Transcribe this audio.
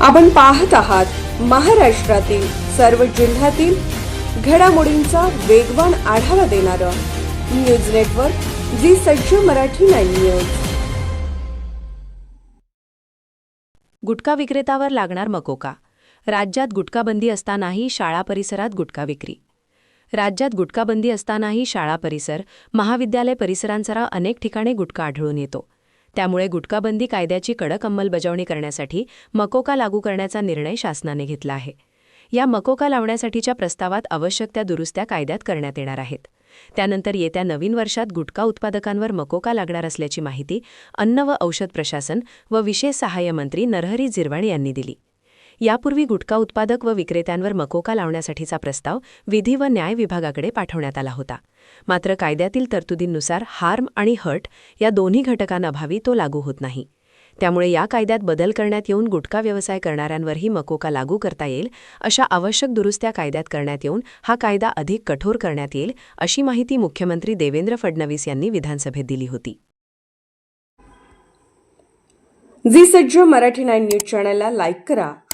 आपण पाहत आहात महाराष्ट्रातील सर्व जिल्ह्यातील घडामोडींचा वेगवान आढावा देणारं न्यूज नेटवर्क जी सज्ज मराठी नाईन न्यूज. गुटखा विक्रेतावर लागणार मकोका. राज्यात गुटखाबंदी असतानाही शाळा परिसरात गुटखा विक्री. राज्यात गुटखाबंदी असतानाही शाळा परिसर महाविद्यालय परिसरांसह अनेक ठिकाणी गुटखा आढळून येतो. त्यामुळे गुटखाबंदी कायद्याची कडक अंमलबजावणी करण्यासाठी मकोका लागू करण्याचा निर्णय शासनाने घेतला आहे. या मकोका लावण्यासाठीच्या प्रस्तावात आवश्यक त्या दुरुस्त्या कायद्यात करण्यात येणार आहेत. त्यानंतर येत्या नवीन वर्षात गुटखा उत्पादकांवर मकोका लागणार असल्याची माहिती अन्न व औषध प्रशासन व विशेष सहाय्य मंत्री नरहरी झिरवाण यांनी दिली. यापूर्वी गुटखा उत्पादक व विक्रेत्यांवर मकोका लावण्यासाठीचा प्रस्ताव विधी व न्याय विभागाकडे पाठवण्यात आला होता. मात्र कायद्यातील तरतुदींनुसार हार्म आणि हर्ट या दोन्ही घटकांअभावी तो लागू होत नाही. त्यामुळे या कायद्यात बदल करण्यात येऊन गुटखा व्यवसाय करणाऱ्यांवरही मकोका लागू करता येईल अशा आवश्यक दुरुस्त्या कायद्यात करण्यात येऊन हा कायदा अधिक कठोर करण्यात येईल अशी माहिती मुख्यमंत्री देवेंद्र फडणवीस यांनी विधानसभेत दिली होती. जी सज्ज मराठी नाईन न्यूज चॅनलला लाईक करा